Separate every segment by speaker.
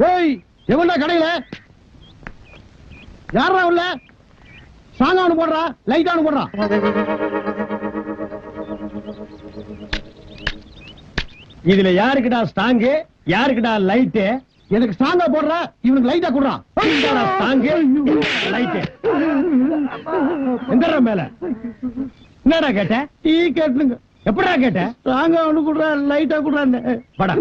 Speaker 1: ஏய் எவன்டா கடையில? யாரா உள்ள? சாங்கா ஒண்ணு போடுறா லைட்டா ஒண்ணு போடுறா. இதுல யாருக்குடா ஸ்டாங்கு யாருக்குடா லைட்டு எனக்கு ஸ்டாங்கா போடுறா இவனுக்கு லைட்டா குடுறா. ஸ்டாங்கு லைட்டு எந்தடா மேல. என்னடா கேட்ட? டீ கேட்டுங்க. எப்படா கேட்ட? ஸ்ட்ராங்கா ஒண்ணு குடுறா லைட்டா குடுறான்னு. படா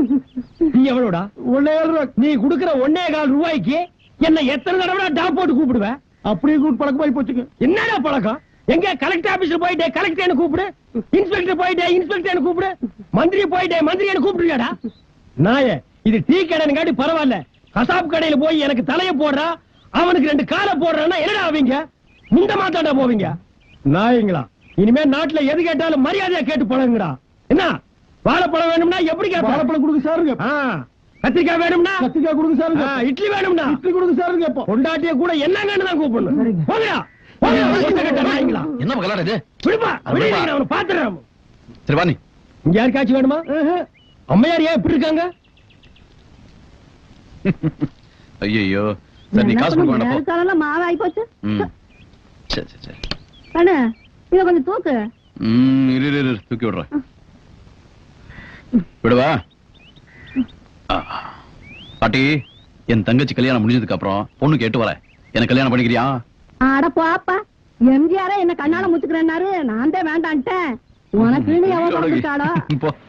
Speaker 1: நீ எவ்வளவுடா ஒன்னே நீ குடுக்கிற ஒன்னே கால் ரூபாய்க்கு என்ன எத்தனை தடவை டாப் போட்டு கூப்பிடுவேன் அப்படியே கூப்பிட்டு பழக்கமாயி போச்சுங்க. என்னடா பழக்கம்? எங்க கலெக்டர் ஆபீஸ்ல போயிட்டே கலெக்டர் கூப்பிடு? இன்ஸ்பெக்டர் போயிட்டே இன்ஸ்பெக்டர் கூப்பிடு? மந்திரி போயிட்டே மந்திரி கூப்பிடுறியாடா? நாய இது டீ கடைங்காட்டி பரவாயில்ல. கசாப் கடையில போய் எனக்கு தலைய போடுறா அவனுக்கு ரெண்டு காலை போடுறான்னா என்னடா அவங்க முண்ட மாத்தாண்டா போவீங்க? நாயங்களா இனிமே நாட்டுல எது கேட்டாலும் மரியாதையா கேட்டு பழகுங்கடா. என்ன? வாழைப்பழம் வேணும்னா எப்படி வாழைப்பழம் கொடுங்க சாருங்க. கத்திரிக்காய் வேணும்னா? கத்திரிக்காய் கொடுங்க சாருங்க. இட்லி வேணும்னா? இட்லி கொடுங்க சாருங்க இப்போ. பொண்டாட்டிய கூட என்னங்கன்னு தான் கூப்பிடணும். போங்கடா.
Speaker 2: என்ன கலாட இது?
Speaker 1: விடுப்பா, வெளியே அவனை பாத்துறேன்.
Speaker 2: சரி
Speaker 1: இங்க யாருக்காச்சும் வேணுமா? அம்மையார் ஏன் இப்படி இருக்காங்க?
Speaker 2: ஐயோ சரி நீ காசு கொடுக்க வேண்டாம்
Speaker 3: போச்சு?
Speaker 2: சரி சரி சரி.
Speaker 3: கண்ணு இத கொஞ்சம் தூக்கு.
Speaker 2: ம் இரு, இரு தூக்கி விடுறேன். விடுவா. பாட்டி என் தங்கச்சி கல்யாணம் முடிஞ்சதுக்கு அப்புறம் பொண்ணு கேட்டு வரேன். எனக்கு கல்யாணம் பண்ணிக்கிறியா?
Speaker 3: அட போப்பா எம்ஜிஆர என்ன கண்ணால முத்துக்கிறேன்னாரு. நான் தான் வேண்டான்ட்டேன். உனக்குன்னு எவன்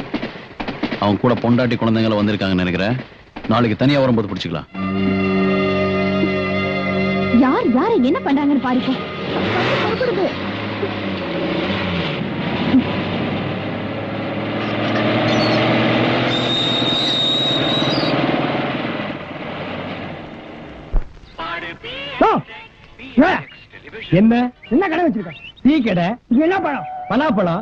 Speaker 2: அவன் கூட பொண்டாட்டி குழந்தைங்கள வந்திருக்காங்கன்னு நினைக்கிறேன். நாளைக்கு தனியா வரும்போது பிடிச்சிக்கலாம்.
Speaker 3: யார் யாரை என்ன பண்றாங்கன்னு பாருப்போம்
Speaker 1: என்ன? என்ன கடை வச்சிருக்க? டீ கடை? என்ன பழம்? பலாப்பழம்?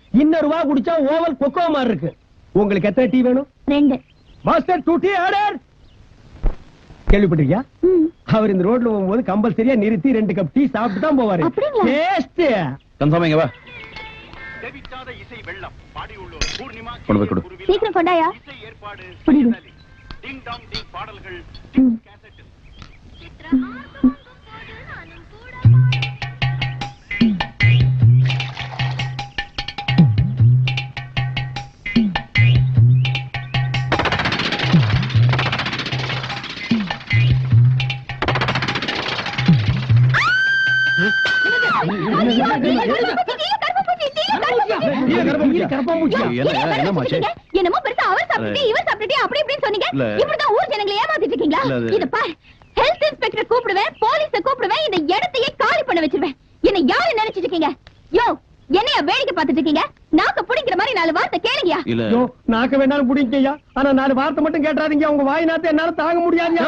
Speaker 1: இன்னொரு வா குடிச்சா ஓவல் கொக்கோ மாதிரி இருக்கு. உங்களுக்கு எத்தனை டீ வேணும்?
Speaker 3: ரெண்டு.
Speaker 1: மாஸ்டர் டூ டீ ஆர்டர் கேள்விப்பட்டிருக்கியா. அவர் இந்த ரோட்ல போகும்போது கம்பல்சரியா நிறுத்தி ரெண்டு கப் டீ சாப்பிட்டு தான் போவாரு? டேஸ்ட்
Speaker 2: இங்க வா.
Speaker 4: வெள்ளம்
Speaker 3: என்னமோ பெருசா அவர் சாப்பிட்டுட்டு இவர் சாப்பிட்டுட்டு அப்படி இப்படின்னு சொன்னீங்க.
Speaker 2: இல்ல.
Speaker 3: இப்படிதான் ஊர் ஜனங்களை ஏமாத்திட்டு இருக்கீங்களா?
Speaker 2: இல்ல, அது-
Speaker 3: இத பார். ஹெல்த் இன்ஸ்பெக்டர் கூப்பிடுவேன் போலீஸ கூப்பிடுவேன் இந்த இடத்தையே காலி பண்ண வச்சிருவேன். என்ன யாரு நினைச்சிட்டு இருக்கீங்க? யோ என்னைய வேடிக்கை பார்த்துட்டு இருக்கீங்க? நாக்க புடிங்கிற மாதிரி நாலு வார்த்தை கேளுங்கயா
Speaker 2: இல்ல.
Speaker 1: ஐயோ நாக்க வேணாலும் பிடிங்கய்யா ஆனா நாலு வார்த்தை மட்டும் கேட்டாதீங்க உங்க வாய் நாத்த என்னால தாங்க முடியாதுயா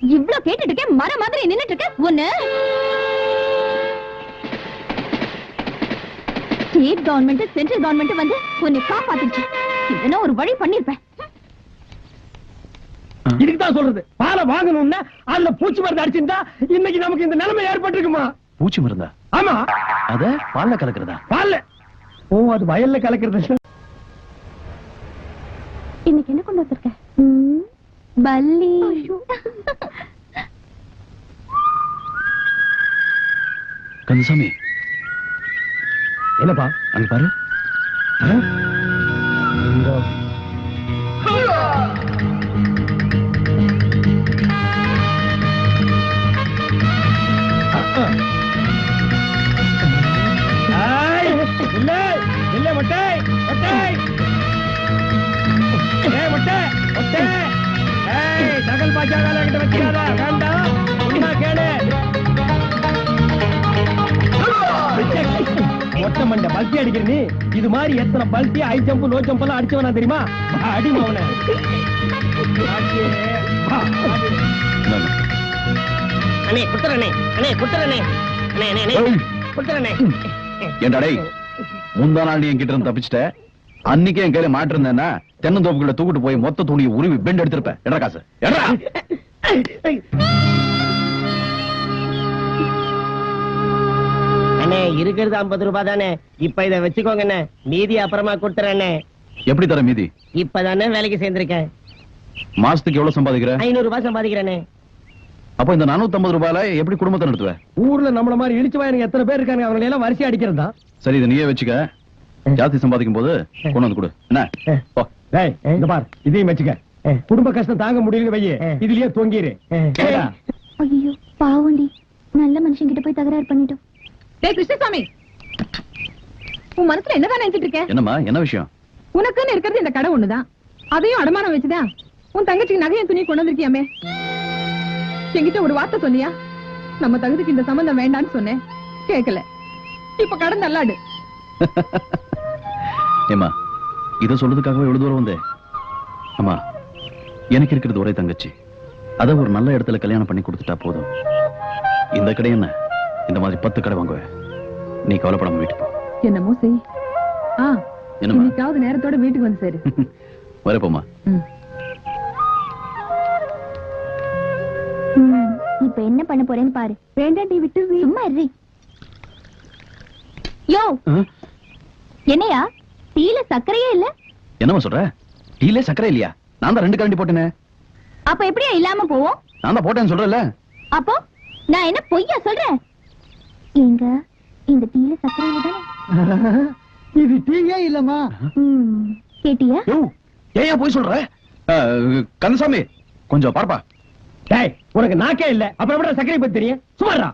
Speaker 3: இவ்ளோ கேட்டுட்டு மர மாதிரி நின்னுட்டு இருக்க. ஒண்ணு. ஸ்டேட் கவர்மெண்ட் சென்ட்ரல் கவர்மெண்ட் வந்து உன்னை காப்பாத்துச்சு இதெல்லாம் ஒரு வழி பண்ணிருப்பேன்.
Speaker 1: சொல்றது. பாலை வாங்கணும்னா அதுல பூச்சி மருந்து அடிச்சிருந்தா இன்னைக்கு நமக்கு இந்த நிலைமை ஏற்பட்டிருக்குமா?
Speaker 2: பூச்சி மருந்தா?
Speaker 1: ஆமா.
Speaker 2: அத பால்ல கலக்குறதா?
Speaker 1: பால்ல. ஓ அது வயல்ல கலக்கிறது.
Speaker 3: இன்னைக்கு என்ன கொண்டு வந்திருக்க? பல்லி.
Speaker 2: கந்தசாமி.
Speaker 1: என்னப்பா?
Speaker 2: அங்க பாரு.
Speaker 1: பல்ட்டி அடிக்கிற நீ? இது மாதிரி எத்தனை பல்ட்டி ஹை ஜம்ப் லோ ஜம்ப் எல்லாம் அடிச்சவனா தெரியுமா? அடி.
Speaker 2: இந்தாங்க.
Speaker 5: அண்ணே குத்துறனே அண்ணே குத்துறனே அண்ணே அண்ணே குத்துறனே
Speaker 2: ஏன்டா டேய் முந்தா நாள் நீ என்கிட்ட இருந்து தப்பிச்சிட்ட? அன்னைக்கே என் கையில மாட்டிருந்தேன்னா தென்னந்தோப்புக்குள்ள தூக்கிட்டு போய் மொத்த துணியை உருவி பெண்ட் எடுத்திருப்பேன். எடா காசு. எடா
Speaker 5: அண்ணே இருக்கிறது ஐம்பது ரூபாய் தானே இப்ப இத வச்சுக்கோங்க அண்ணே மீதி அப்புறமா கொடுத்துறேண்ணே.
Speaker 2: எப்படி தர மீதி?
Speaker 5: இப்பதானே வேலைக்கு சேர்ந்திருக்கேன்.
Speaker 2: மாசத்துக்கு எவ்வளவு சம்பாதிக்கிற?
Speaker 5: ஐநூறு ரூபாய் சம்பாதிக்கிறேனே
Speaker 2: அப்ப இந்த 450 ரூபாயில எப்படி குடும்பத்தை நடத்துவ?
Speaker 1: ஊர்ல நம்மள மாதிரி இழிச்சு வாயனுங்க எத்தனை பேர் இருக்காங்க அவங்களை எல்லாம் வரிசை அடிக்கிறதா?
Speaker 2: சரி இதை நீயே வச்சுக்க. ஜாஸ்தி சம்பாதிக்கும் போது கொண்டு வந்து கொடு. என்ன போ.
Speaker 1: டேய் இந்த பார். இதையும் வச்சுக்க. குடும்ப கஷ்டம் தாங்க முடியல வையே. இதுலயே தொங்கிரு.
Speaker 3: ஐயோ பாவண்டி நல்ல மனுஷன் கிட்ட போய் தகராறு பண்ணிட்டோம்.
Speaker 6: டேய் கிருஷ்ணசாமி. உன் மனசுல என்னதான் நினைச்சிட்டு இருக்க?
Speaker 2: என்னம்மா என்ன விஷயம்?
Speaker 6: உனக்குன்னு இருக்கிறது இந்த கடை ஒண்ணுதான். அதையும் அடமானம் வச்சுதான் உன் தங்கச்சிக்கு நகையும் துணி கொண்டு வந்திருக்கியாமே? என்கிட்ட ஒரு வார்த்தை சொன்னியா? நம்ம தகுதிக்கு இந்த சம்பந்தம் வேண்டான்னு சொன்னேன். கேட்கல இப்ப கடை நல்லாடு.
Speaker 2: ஏமா இத சொல்றதுக்காகவே எவ்வளவு தூரம் வந்தே. அம்மா எனக்கு இருக்கிறது ஒரே தங்கச்சி. அத ஒரு நல்ல இடத்துல கல்யாணம் பண்ணி கொடுத்துட்டா போதும். இந்த கடை என்ன? இந்த மாதிரி பத்து கடை வாங்குவேன். நீ கவலைப்படாம வீட்டுக்கு போ.
Speaker 6: என்னமோ செய். ஆ
Speaker 2: என்னம்மா?
Speaker 6: இன்னைக்காவது நேரத்தோட வீட்டுக்கு வந்து சேரு.
Speaker 2: வரப்போமா
Speaker 6: ம்.
Speaker 3: இப்ப என்ன பண்ண போறேன்னு பாரு. வேண்டாண்டி விட்டு சும்மா இரு. யோ! என்னையா? டீல சர்க்கரையே இல்ல?
Speaker 2: என்னம்மா சொல்ற? டீலே சக்கரை இல்லையா? நான் தான் ரெண்டு கரண்டி போட்டேனே.
Speaker 3: அப்ப எப்படியா இல்லாம போவோம்?
Speaker 2: நான் தான் போட்டேன்னு சொல்றேன்ல.
Speaker 3: அப்போ நான் என்ன பொய்யா சொல்றேன்? எங்க இந்த டீல சர்க்கரை தானே
Speaker 1: இது டீயே இல்லம்மா?
Speaker 3: கேட்டியா?
Speaker 2: ஏன் போய் சொல்ற? கந்தசாமி கொஞ்சம் பார்ப்பா.
Speaker 1: டேய் உனக்கு நாக்கே இல்ல. அப்புறம் எப்படி சர்க்கரை பத்தி தெரியும்? சுமாரா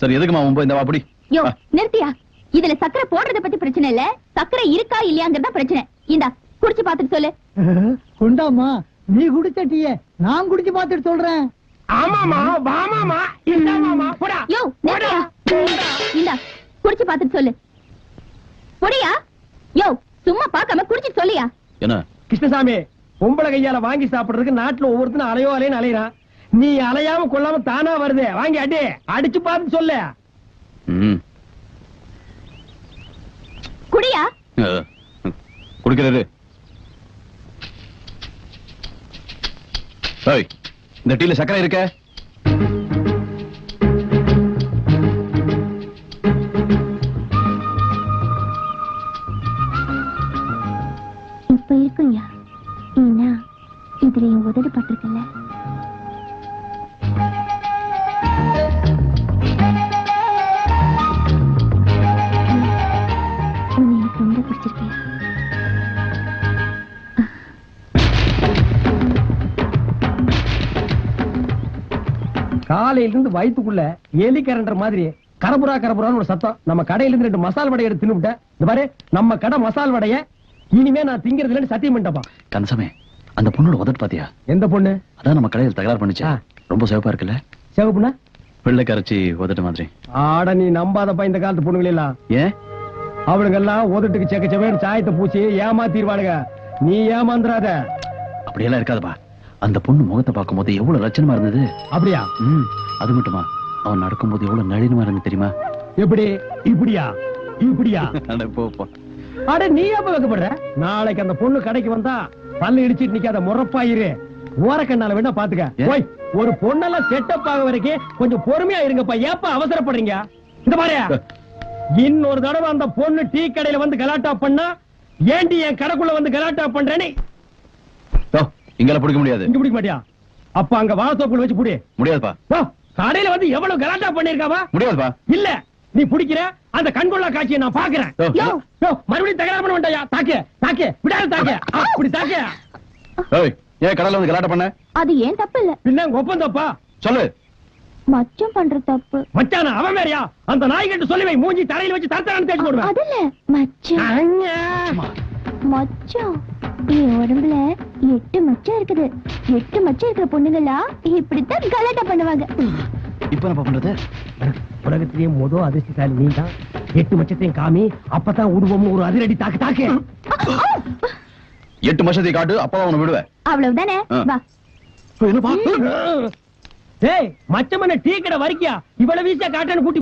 Speaker 2: சரி எதுக்குமா உன் போய் இந்த வா அப்படி.
Speaker 3: யோ நிறுத்தியா? இதுல சக்கரை போடுறத பத்தி பிரச்சனை இல்ல. சக்கரை இருக்கா இல்லையாங்கிறதா பிரச்சனை. இந்தா குடிச்சு பாத்துட்டு சொல்லு.
Speaker 1: கொண்டாமா நீ குடிச்ச டீய நான் குடிச்சு பார்த்துட்டு சொல்றேன். ஆமாமா வாமாமா இந்தாமாமா போடா.
Speaker 3: யோ நிறுத்தியா? இந்தா குடிச்சு பாத்துட்டு சொல்லு. பொடியா? யோ சும்மா பார்க்காம குடிச்சிட்டு சொல்லியா?
Speaker 2: என்ன?
Speaker 1: கிருஷ்ணசாமி பொம்பளை கையால வாங்கி சாப்பிடுறதுக்கு நாட்டுல ஒவ்வொருத்தனும் அலையோ அலையன்னு அலையறான். நீ அலையாம கொள்ளாம தானா வருது? வாங்கி அடி. அடிச்சு பார்த்து சொல்லு.
Speaker 2: ம்.
Speaker 3: குடியா?
Speaker 2: குடிக்கிறது. இந்த டீல சக்கரை இருக்க?
Speaker 3: இதுல என் உதடு பட்டிருக்கல உன்னை எனக்கு ரொம்ப பிடிச்சிருக்கியா?
Speaker 1: காலையில இருந்து வயித்துக்குள்ள எலி கரண்டர் மாதிரி கரபுரா கரபுரான்னு ஒரு சத்தம். நம்ம கடையில இருந்து ரெண்டு மசால் வடை எடுத்து தின்னுவிட்டேன். இந்த பாரு நம்ம கடை மசால் வடைய இனிமே நான் திங்கிறது இல்லைன்னு சத்தியம் பண்ணிட்டப்பா
Speaker 2: கந்தசமே அந்த பொண்ணோட உதட்டு பாத்தியா?
Speaker 1: எந்த பொண்ணு?
Speaker 2: அதான் நம்ம கடையில் தகராறு பண்ணுச்சு. ரொம்ப சிவப்பா இருக்குல்ல?
Speaker 1: சிவப்புண்ணா
Speaker 2: வெள்ளை கரைச்சி உதட்டு மாதிரி.
Speaker 1: ஆட நீ நம்பாதப்பா இந்த காலத்து பொண்ணுங்கள எல்லாம்.
Speaker 2: ஏன்?
Speaker 1: அவளுங்க எல்லாம் உதட்டுக்கு செக்க செவேன்னு சாயத்தை பூச்சி ஏமாத்திடுவானுங்க நீ ஏமாந்துறாத.
Speaker 2: அப்படியெல்லாம் இருக்காதுப்பா அந்த பொண்ணு முகத்தை பார்க்கும்போது எவ்வளவு லட்சணமா இருந்தது?
Speaker 1: அப்படியா?
Speaker 2: ம் அது மட்டுமா? அவன் நடக்கும்போது எவ்வளவு நளினமா இருந்து தெரியுமா?
Speaker 1: எப்படி? இப்படியா? இப்படியா?
Speaker 2: அட போ.
Speaker 1: அட நீ எப்ப வைக்கப்படுற? நாளைக்கு அந்த பொண்ணு கடைக்கு வந்தா பல்லு இடிச்சிட்டு நிக்காத முறப்பாயிரு. ஓரக்கண்ணால வேணா பாத்துக்க? போய் ஒரு பொண்ணெல்லாம் செட்டப் ஆக வரைக்கும் கொஞ்சம் பொறுமையா இருங்கப்பா. ஏப்பா அவசரப்படுறீங்க? இந்த பாரு. இன்னொரு தடவை அந்த பொண்ணு டீ கடையில வந்து கலாட்டா பண்ணா ஏண்டி என் கடைக்குள்ள வந்து கலாட்டா பண்றேன்னு?
Speaker 2: ஓ, இங்கெல்லாம் பிடிக்க முடியாது.
Speaker 1: இங்க பிடிக்க மாட்டியா? அப்ப அங்க வாசப்புல வச்சு புடி.
Speaker 2: முடியாதுப்பா.
Speaker 1: கடையில வந்து எவ்வளவு கலாட்டா பண்ணிருக்காவா?
Speaker 2: முடியாதுப்பா.
Speaker 1: இல்ல. நீ பிடிக்கிற அந்த கண்கொள்ளா காட்சியை நான் பாக்குறேன்
Speaker 2: யோ.
Speaker 1: யோ, யோ, மறுபடியும் தகராறு பண்ண வேண்டாயா தாக்கு தாக்கு விடாத தாக்கு அப்படி தாக்கு
Speaker 2: ஏய் ஏன் கடல்ல வந்து கலாட்டம் பண்ண?
Speaker 3: அது ஏன் தப்பு இல்ல
Speaker 1: பின்ன உங்க ஒப்பந்தப்பா
Speaker 2: சொல்லு.
Speaker 3: மச்சம் பண்ற தப்பு.
Speaker 1: மச்சான அவன் வேறயா? அந்த நாய் கட்டு சொல்லி வை மூஞ்சி தரையில வச்சு தரத்தரான்னு தேடி போடுவேன்.
Speaker 3: அதுல மச்சம்.
Speaker 1: அண்ணா.
Speaker 3: மச்சம் என் உடம்புல எட்டு மச்சம் இருக்குது. எட்டு மச்சம் இருக்கிற பொண்ணுங்களா இப்படித்தான் கலாட்டா பண்ணுவாங்க.
Speaker 2: இப்ப என்ன பண்றது
Speaker 1: உலகத்திலேயே மொத அதிர்ஷ்டசாலி நீ தான் எட்டு மச்சத்தையும் காமி அப்பதான் உருவம் ஒரு அதிரடி தாக்கு தாக்கு.
Speaker 2: எட்டு வருஷத்தை காட்டு அப்பதான் உன்னை விடுவேன்.
Speaker 3: அவ்வளவுதானே?
Speaker 2: ஆ.
Speaker 3: வா.
Speaker 2: என்னப்பா
Speaker 1: டேய் மச்சமன டீ கடை வரைக்கியா இவ்வளவு வீசா காட்டான்னு கூட்டி